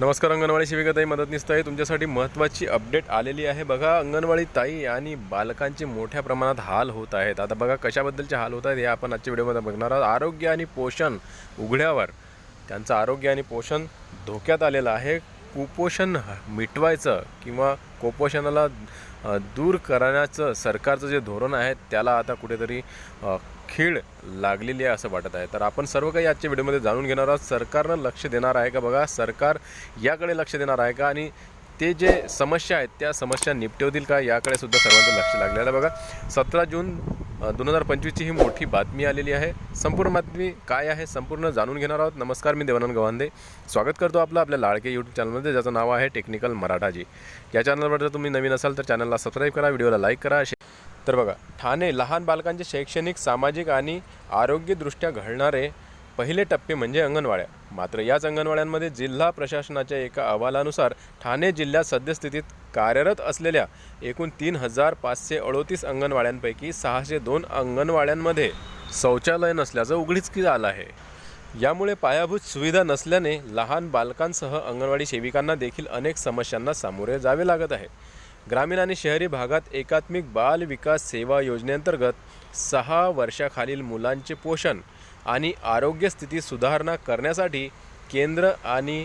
नमस्कार अंगणवाडी सेविकाताई मदतनीस ताई तुमच्यासाठी महत्त्वाची अपडेट आलेली आहे. बघा अंगणवाडी ताई आणि बालकांचे मोठ्या प्रमाणात हाल होत आहेत. आता बघा कशाबद्दलचे हाल होत आहेत हे आपण आजच्या व्हिडिओमध्ये बघणार आहोत. आरोग्य आणि पोषण उघड्यावर त्यांचं आरोग्य आणि पोषण धोक्यात आलेलं आहे. कुपोषण मिटवायचं किंवा कुपोषणाला दूर करण्याचं सरकारचं जे धोरण आहे त्याला आता कुठेतरी खीळ लागलेली आहे असं वाटत आहे. तर आपण सर्व काही आजच्या व्हिडिओमध्ये जाणून घेणार आहोत. सरकारनं लक्ष देणार आहे का बघा? सरकार याकडे लक्ष देणार आहे का? आणि ते जे समस्या आहेत त्या समस्या निपटवतील का? याकडे सुद्धा सर्वांचं लक्ष लागलेलं आहे बघा. सतरा जून दोन हजार पंचवीसची ही मोठी बातमी आलेली आहे. संपूर्ण बातमी काय आहे संपूर्ण जाणून घेणार आहोत. नमस्कार मी देवानंद गवांदे स्वागत करतो आपलं आपल्या लाडके यूट्यूब चॅनलमध्ये ज्याचं नाव आहे टेक्निकल मराठाजी. या चॅनलवर जर तुम्ही नवीन असाल तर चॅनलला सबस्क्राईब करा व्हिडिओला लाईक करा. तर बघा ठाणे लहान बालकांचे शैक्षणिक सामाजिक आणि आरोग्यदृष्ट्या घडणारे पहिले टप्पे म्हणजे अंगणवाड्या. मात्र याच अंगणवाड्यांमध्ये जिल्हा प्रशासनाच्या एका अहवालानुसार ठाणे जिल्ह्यात सद्यस्थितीत कार्यरत असलेल्या एकूण तीन हजार पाचशे अडोतीस अंगणवाड्यांपैकी सहाशे दोन अंगणवाड्यांमध्ये शौचालय नसल्याचं उघडीच की आलं आहे. यामुळे पायाभूत सुविधा नसल्याने लहान बालकांसह अंगणवाडी सेविकांना देखील अनेक समस्यांना सामोरे जावे लागत आहे. ग्रामीण आणि शहरी भागात एकात्मिक बाल विकास सेवा योजनेअंतर्गत सहा वर्षाखालील मुलांचे पोषण आणि आरोग्य स्थिती सुधारणा करण्यासाठी केंद्र आणि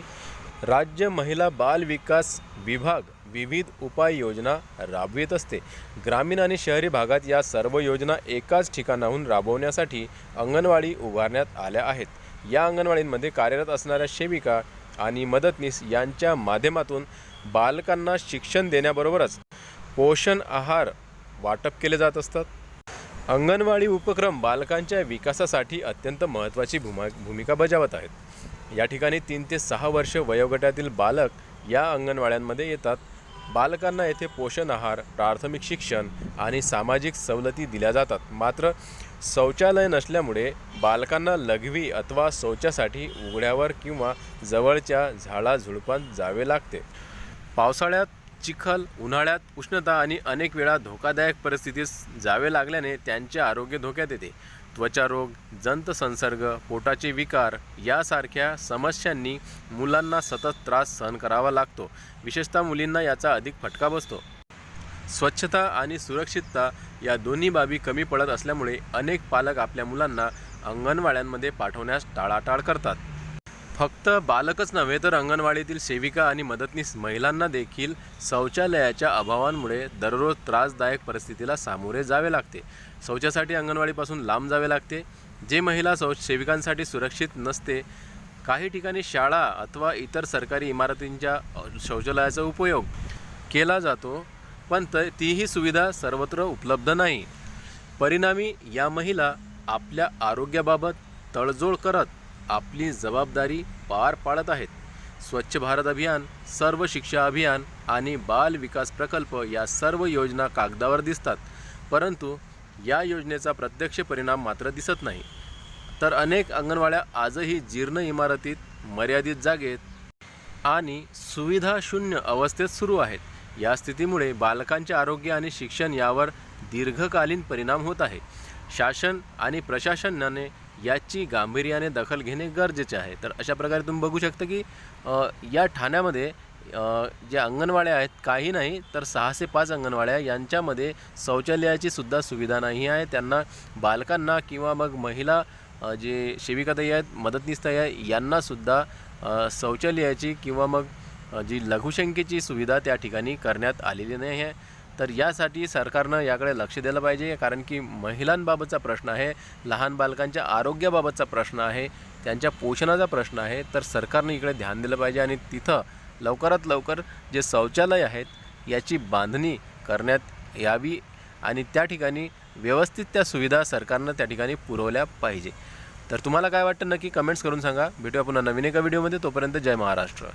राज्य महिला बाल विकास विभाग विविध उपाययोजना राबवित असते. ग्रामीण आणि शहरी भागात या सर्व योजना एकाच ठिकाणाहून राबवण्यासाठी अंगणवाडी उभारण्यात आल्या आहेत. या अंगणवाडींमध्ये कार्यरत असणाऱ्या सेविका आणि मदतनीस यांच्या माध्यमातून बालकांना शिक्षण देण्याबरोबरच पोषण आहार वाटप केले जात असतात. अंगणवाडी उपक्रम बालकांच्या विकासासाठी अत्यंत महत्त्वाची भूमा भूमिका बजावत आहेत. या ठिकाणी तीन ते सहा वर्ष वयोगटातील बालक या अंगणवाड्यांमध्ये येतात. बालकांना येथे पोषण आहार प्राथमिक शिक्षण आणि सामाजिक सवलती दिल्या जातात. मात्र शौचालय नसल्यामुळे बालकांना लघवी अथवा शौचासाठी उघड्यावर किंवा जवळच्या झाडाझुडपांत जावे लागते. पावसाळ्यात चिखल उन्हाळ्यात उष्णता आणि अनेक वेळा धोकादायक परिस्थितीस जावे लागल्याने त्यांचे आरोग्य धोक्यात येते. त्वचारोग जंत संसर्ग पोटाचे विकार यासारख्या समस्यांनी मुलांना सतत त्रास सहन करावा लागतो. विशेषतः मुलींना याचा अधिक फटका बसतो. स्वच्छता आणि सुरक्षितता या दोन्ही बाबी कमी पडत असल्यामुळे अनेक पालक आपल्या मुलांना अंगणवाड्यांमध्ये पाठवण्यास टाळाटाळ करतात. फक्त बालकच नव्हे तर अंगणवाडीतील सेविका आणि मदतनीस महिलांना देखील शौचालयाच्या अभावांमुळे दररोज त्रासदायक परिस्थितीला सामोरे जावे लागते. शौचासाठी अंगणवाडीपासून लांब जावे लागते. जे महिला शौच सेविकांसाठी सुरक्षित नसते काही ठिकाणी शाळा अथवा इतर सरकारी इमारतींच्या शौचालयाचा उपयोग केला जातो पण त तीही सुविधा सर्वत्र उपलब्ध नाही. परिणामी या महिला आपल्या आरोग्याबाबत तडजोड करत आपली जबाबदारी पार पाडत आहेत. स्वच्छ भारत अभियान सर्व शिक्षा अभियान आणि बाल विकास प्रकल्प या सर्व योजना कागदावर दिसतात. परंतु या योजनेचा प्रत्यक्ष परिणाम मात्र दिसत नाही. तर अनेक अंगणवाड्या आजही जीर्ण इमारतीत मर्यादित जागेत आणि सुविधा शून्य अवस्थेत सुरू आहेत. या स्थितीमुळे बालकांचे आरोग्य आणि शिक्षण यावर दीर्घकालीन परिणाम होत आहे. शासन आणि प्रशासनाने याची गांभीर्याने दखल घेणे गरजेचे आहे. तर अशा प्रकारे तुम्ही बघू शकता की या ठाण्यामध्ये जे ज्या अंगणवाड्या आहेत काही नाही तर सहा ते पाच अंगणवाड्या यांच्यामध्ये शौचालयाची सुद्धा सुविधा नाही आहे. त्यांना बालकांना किंवा मग महिला जे सेविकाताई आहेत मदतनीसताई आहे यांनासुद्धा शौचालयाची किंवा मग जी लघुशंकेची सुविधा त्या ठिकाणी करण्यात आलेली नाही आहे. तर यासाठी सरकारनं याकडे लक्ष दिलं पाहिजे कारण की महिलांबाबतचा प्रश्न आहे लहान बालकांच्या आरोग्याबाबतचा प्रश्न आहे त्यांच्या पोषणाचा प्रश्न आहे. तर सरकारनं इकडे ध्यान दिलं पाहिजे आणि तिथं लवकरात लवकर जे शौचालय आहेत याची बांधणी करण्यात यावी आणि त्या ठिकाणी व्यवस्थित त्या सुविधा सरकारनं त्या ठिकाणी पुरवल्या पाहिजे. तर तुम्हाला काय वाटतं नक्की कमेंट्स करून सांगा. भेटूया पुन्हा नवीन एका व्हिडिओमध्ये. तोपर्यंत जय महाराष्ट्र.